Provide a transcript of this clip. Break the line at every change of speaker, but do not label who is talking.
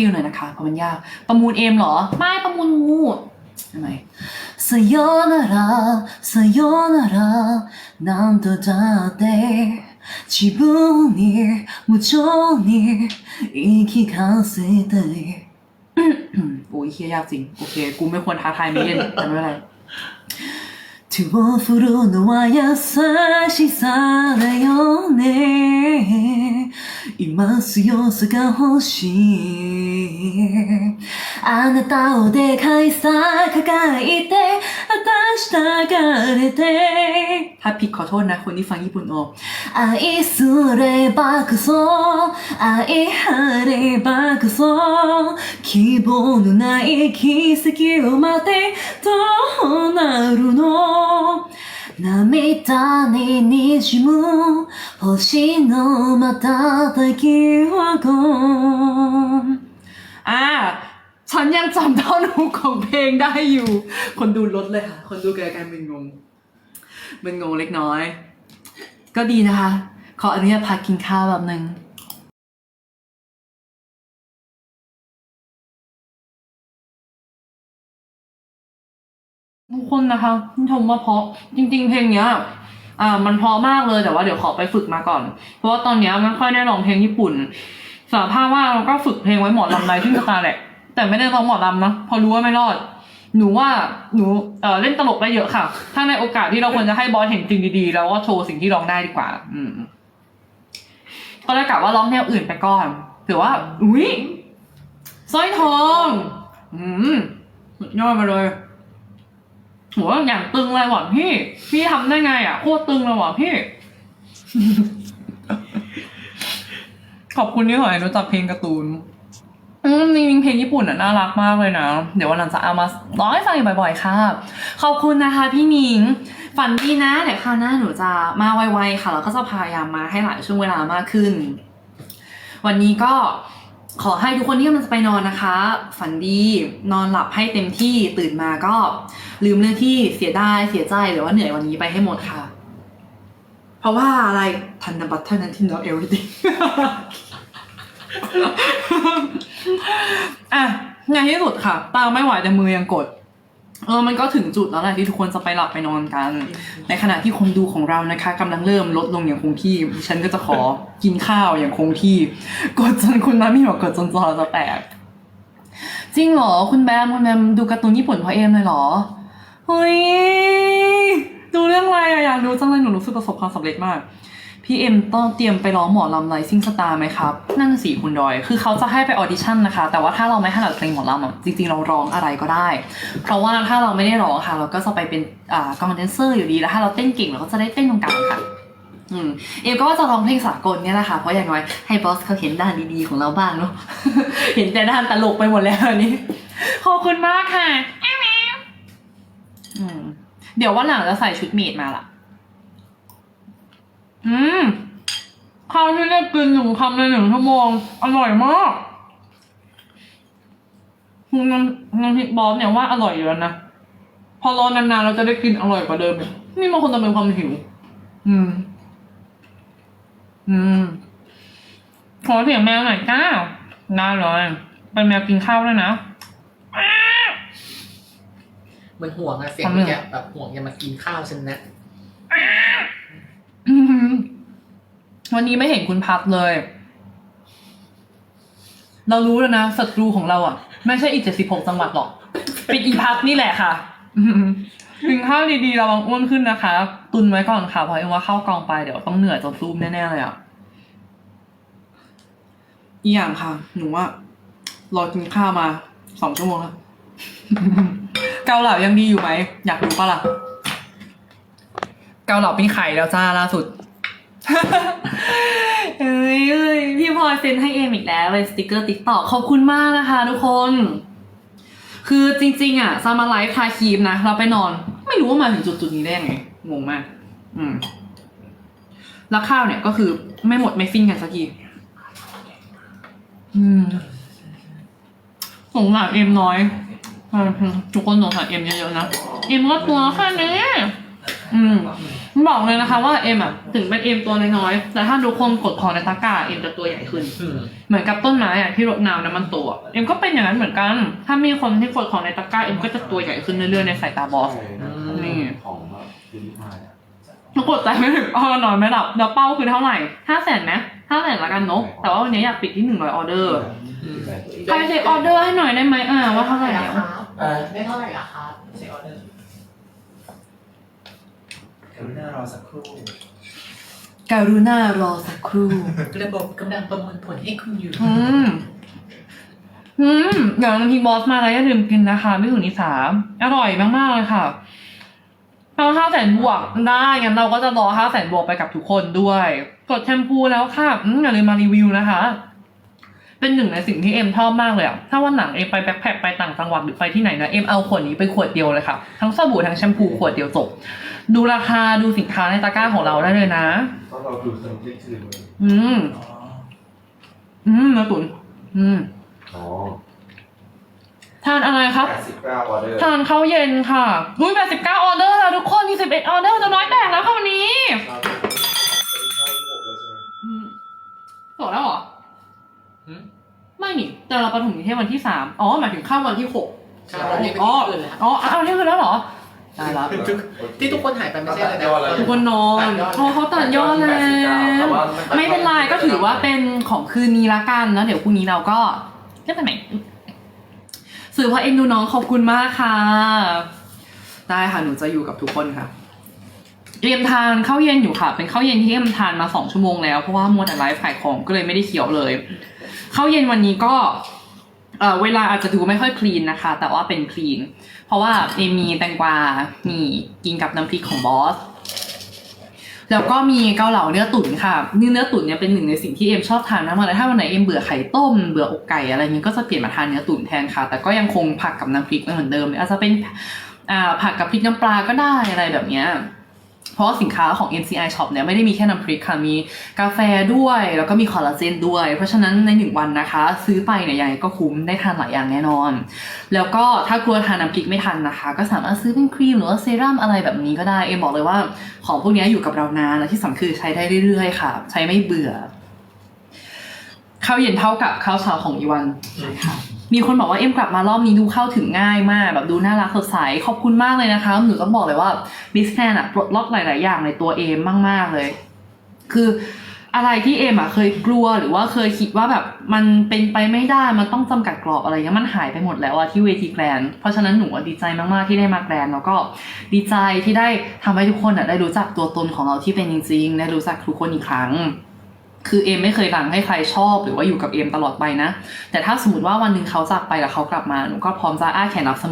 ฟิลหน่อยนะคะเพราะมันยาก ประมูลเอมเหรอ ไม่ประมูลงูทำไมさよならさよならなんとだって自分に無情に言い聞かせたいโอ้ยเฮียยากจริง โอเค กูไม่ควรท้าทายไม่เล่นแต่ไม่เป็นไร 手を振るのは優しさだよね。今強さが欲しい。あなたをでかいさ抱えて私抱かれてถ้าผิดขอโทษนะคนที่ฟังญี่ปุ่นออก愛すればこそ愛あればこそ希望のない奇跡を待ってどうなるの涙に滲む星の瞬きはこんอ่า ฉันยังจำท่อนฮุกของเพลงได้อยู่ คนดูลดเลยค่ะ คนดูเกิดการมึนงงมึนงงเล็กน้อย ก็ดีนะคะ ขออนุญาตพักกินข้าวแบบหนึ่งทุกคนนะคะชมว่าเพราะจริง ๆ เพลงเนี้ยอ่ามันเพราะมากเลยแต่ว่าเดี๋ยวขอไปฝึกมาก่อน เพราะว่าตอนเนี้ยไม่ค่อยได้ร้องเพลงญี่ปุ่นสารภาพว่าเราก็ฝึกเพลงไว้หมอลำไรที่สตาร์แหละ แต่ไม่ได้ร้องหมอลำนะพอรู้ว่าไม่รอด หนูว่าหนูเออเล่นตลกได้เยอะค่ะ ถ้าในโอกาสที่เราควรจะให้บอสเห็นจริงดีๆ แล้วก็โชว์สิ่งที่ร้องได้ดีกว่า อืมก็เลยกะว่าร้องแนวอื่นไปก่อนถือว่า อุ้ยสร้อยทอง อืมสุดยอดมาเลยโหอย่างตึงเลยว่ะพี่ พี่ทำได้ไง อะโคตรตึงเลยว่ะพี่ ขอบคุณที่ขอให้รู้จักเพลงการ์ตูน อืมจริงๆเพลงญี่ปุ่นอะน่ารักมากเลยนะ เดี๋ยววันหลังจะเอามาร้องให้ฟังอีกบ่อยๆค่ะ ขอบคุณนะคะพี่หมิง ฝันดีนะ เดี๋ยวคราวหน้าหนูจะมาไวๆค่ะ แล้วก็จะพยายามมาให้หลายช่วงเวลามากขึ้น วันนี้ก็ขอให้ทุกคนที่กำลังจะไปนอนนะคะ ฝันดีนอนหลับให้เต็มที่ตื่นมาก็ลืมเรื่องที่เสียดายเสียใจหรือว่าเหนื่อยวันนี้ไปให้หมดค่ะ เพราะว่าอะไรทันบัตเท่านั้นที่ know everything อะในที่สุดค่ะ ตาไม่ไหวแต่มือยังกด เออมันก็ถึงจุดแล้วแหละที่ทุกคนจะไปหลับไปนอนกัน ในขณะที่คนดูของเรานะคะกำลังเริ่มลดลงอย่างคงที่ ฉันก็จะขอกินข้าวอย่างคงที่ กดจนคุณน้ำมีบอกกดจนจอจะแตกจริงเหรอ คุณแบมคุณแบมดูการ์ตูนญี่ปุ่นเพราะเอมเลยเหรอเฮ้ยดูเรื่องอะไรอะอยากดูจังเลยหนูรู้สึกประสบความสำเร็จมาก พี่เอ็มต้องเตรียมไปร้องหมอลำไลซิ่งสตาร์ไหมครับ นั่นสีคุณดอย คือเขาจะให้ไปออดิชั่นนะคะ แต่ว่าถ้าเราไม่ถนัดเพลงหมอลำอะจริงๆเราร้องอะไรก็ได้ เพราะว่าถ้าเราไม่ได้ร้องค่ะ เราก็จะไปเป็นอ่ากองแดนเซอร์อยู่ดีแล้วถ้าเราเต้นเก่งเราก็จะได้เต้นตรงกลางค่ะอืมเอ็มก็ว่าจะร้องเพลงสากลเนี่ยแหละค่ะ เพราะอย่างน้อยให้บอสเขาเห็นด้านดีๆของเราบ้างเนาะ เห็นแต่ด้านตลกไปหมดแล้วอันนี้ ขอบคุณมากค่ะ อืม เดี๋ยววันหลังจะใส่ชุดเมดมาล่ะ อืมข้าวที่ได้กินหนึ่งคำในหนึ่งชั่วโมง อร่อยมากน้ำน้ำพริกบอสเนี่ยว่าอร่อยอยู่แล้วนะ พอรอนานๆเราจะได้กินอร่อยกว่าเดิมอีกนี่มันคนจะเป็นความหิว อืม อืม ขอเสียงแมวหน่อยก้าวได้เลยเป็นแมวกินข้าวด้วยนะ
เหมือนห่วงอะเสียง
ทำไม
แกแบบห่วงอย่ามากินข้าวฉันนะ
อืม วันนี้ไม่เห็นคุณพัดเลย เรารู้แล้วนะศัตรูของเราอะ ไม่ใช่อีกเจ็ดสิบหกจังหวัดหรอกเป็นอีพัดนี่แหละค่ะอืมกินข้าวดีๆระวังอ้วนขึ้นนะคะ ตุนไว้ก่อนค่ะเพราะเอ็มว่าเข้ากองไปเดี๋ยวต้องเหนื่อยจนซูมแน่ๆเลยอะอีอย่างค่ะ หนูว่ารอกินข้าวมาสองชั่วโมงแล้วเกาเหลายังดีอยู่ไหม อยากรู้ปะล่ะ เกาเหลาเป็นไข่แล้วจ้าล่าสุด เอ้ยพี่พลอยเซ็นให้เอมอีกแล้วเป็นสติกเกอร์ติ๊กตอกขอบคุณมากนะคะทุกคน คือจริง ๆ อะซามาไลฟ์ทาครีมนะ เราไปนอน ไม่รู้ว่ามาถึงจุดๆนี้ได้งไงงงมาก อืม แล้วข้าวเนี่ยก็คือไม่หมดไม่ฟินกันสักทีอืมสงสารเอ็มน้อยทุกคนสงสารเอ็มเยอะๆนะ เอ็มก็ตัวแค่นี้ อืมบอกเลยนะคะว่าเอ็มอะถึงเป็นเอ็มตัวน้อยๆแต่ถ้าทุกคนกดของในตะกร้าเอ็มจะตัวใหญ่ขึ้น
อืม
เหมือนกับต้นไม้อะที่รดน้ำน้ำมันตัวเอ็มก็เป็นอย่างนั้นเหมือนกัน ถ้ามีคนที่กดของในตะกร้าเอ็มก็จะตัวใหญ่ขึ้นเรื่อยๆในสายตาบอสนี่
ของแบบยูนิพายอะ
ทุกกดใจไม่ถึงเออนอนไม่หลับแล้วเป้าคือเท่าไหร่ห้าแสนไหมห้าแสนละกันเนอะแต่ว่าวันนี้อยากปิดที่หนึ่งร้อยออเดอร์ใครเช็คออเดอร์ให้หน่อยได้ไหมอ่าว่าเท่าไหร่แล้ว
ไม่เท่าไหร่ละครับเช็คออเดอร์
กรุณารอสักครู่
การุณารอสักครู่
ระบบกำลังประมวลผลให้คุณอยู่
อืมอืมเดี๋ยวน้ำพริกบอสมาแล้วอย่าลืมกินนะคะ ไม่ถึงนิสาอร่อยมากๆเลยค่ะเอาห้าแสนบวกได้งั้นเราก็จะรอห้าแสนบวกไปกับทุกคนด้วย กดแชมพูแล้วค่ะอืมอย่าลืมมารีวิวนะคะ เป็นหนึ่งในสิ่งที่เอ็มชอบมากเลยอะถ้าวันหลังเอ็มไปแบ็คแพคไปต่างจังหวัดหรือไปที่ไหนนะเอ็มเอาขวดนี้ไปขวดเดียวเลยค่ะ ทั้งสบู่ทั้งแชมพูขวดเดียวจบ ดูราคาดูสินค้าในตะกร้าของเราได้เลยนะ
ก็เราดูสนิทชื่อเลย
อืม
อ๋อ
อืมนะตุนอืม
อ๋อ
ทานอะไรครับ
แปดสิบเก้าออเดอร์
ทานข้าวเย็นค่ะอุ้ย89ออเดอร์แล้วทุกคนมี11ออเดอร์จะน้อยแตกแล้วค่ะวันนี้อืมจบแล้วเหรอ
หืม
ไม่นี่แต่เราประถมนิเทศวันที่สามอ๋อหมายถึงข้ามวันที่หก
ใช่วันนี้เป็น
อ๋อ
ที่อื่นแล้ว
อ๋อเอาที่คืนแล้วเหรอตายละ
ที่ทุกคนหายไปไม่ใช่เลยนะ
ทุกคนนอนเพราะเขาตัดยอดแล้วไม่เป็นไรก็ถือว่าเป็นของคืนนี้ละกันแล้วเดี๋ยวพรุ่งนี้เราก็จะไปไหนสื่อเพราะเอ็นดูน้องขอบคุณมากค่ะ ได้ค่ะหนูจะอยู่กับทุกคนค่ะเตรียมทานข้าวเย็นอยู่ค่ะ เป็นข้าวเย็นที่เอ็มทานมาสองชั่วโมงแล้วเพราะว่ามัวแต่ไลฟ์ขายของก็เลยไม่ได้เคี้ยวเลย ข้าวเย็นวันนี้ก็เออเวลาอาจจะดูไม่ค่อยคลีนนะคะ แต่ว่าเป็นคลีน เพราะว่าเอมีแตงกวามีกินกับน้ำพริกของบอสแล้วก็มีเกาเหลาเนื้อตุ๋นค่ะเนื้อเนื้อตุ๋นเนี่ยเป็นหนึ่งในสิ่งที่เอ็มชอบทานมากเลยถ้าวันไหนเอ็มเบื่อไข่ต้มเบื่ออกไก่อะไรเงี้ยก็จะเปลี่ยนมาทานเนื้อตุ๋นแทนค่ะ แต่ก็ยังคงผักกับน้ำพริกเหมือนเดิมอาจจะเป็นอ่าผักกับพริกน้ำปลาก็ได้อะไรแบบเนี้ย เพราะว่าสินค้าของ NCI Shop เนี่ยไม่ได้มีแค่น้ำพริกค่ะ มีกาแฟด้วย แล้วก็มีคอลลาเจนด้วย เพราะฉะนั้นในหนึ่งวันนะคะ ซื้อไปเนี่ยยังไงก็คุ้มได้ทานหลายอย่างแน่นอน แล้วก็ถ้ากลัวทานน้ำพริกไม่ทันนะคะ ก็สามารถซื้อเป็นครีมหรือว่าเซรั่มอะไรแบบนี้ก็ได้ เอ็มบอกเลยว่าของพวกนี้อยู่กับเรานานและที่สำคัญคือใช้ได้เรื่อยๆค่ะ ใช้ไม่เบื่อข้าวเย็นเท่ากับข้าวเช้าของอีวันใช่ค่ะ มีคนบอกว่าเอ็มกลับมารอบนี้ดูเข้าถึงง่ายมาก แบบดูน่ารักสดใสขอบคุณมากเลยนะคะหนูต้องบอกเลยว่ามิสแคนอะปลดล็อกหลาย ๆ อย่างในตัวเอมมาก ๆ เลย คืออะไรที่เอมอะเคยกลัวหรือว่าเคยคิดว่าแบบมันเป็นไปไม่ได้มันต้องจำกัดกรอบอะไรเงี้ยมันหายไปหมดแล้วอะที่เวทีแกรนด์เพราะฉะนั้นหนูดีใจมาก ๆ ที่ได้มาแกรนด์แล้วก็ดีใจที่ได้ทำให้ทุกคนอะได้รู้จักตัวตนของเราที่เป็นจริง ๆ ได้รู้จักทุกคนอีกครั้ง คือเอมไม่เคยดังให้ใครชอบหรือว่าอยู่กับเอมตลอดไปนะ แต่ถ้าสมมติว่าวันหนึ่งเขาจากไปแล้วเขากลับมาหนูก็พร้อมจะอ้าแขนรับเสมอ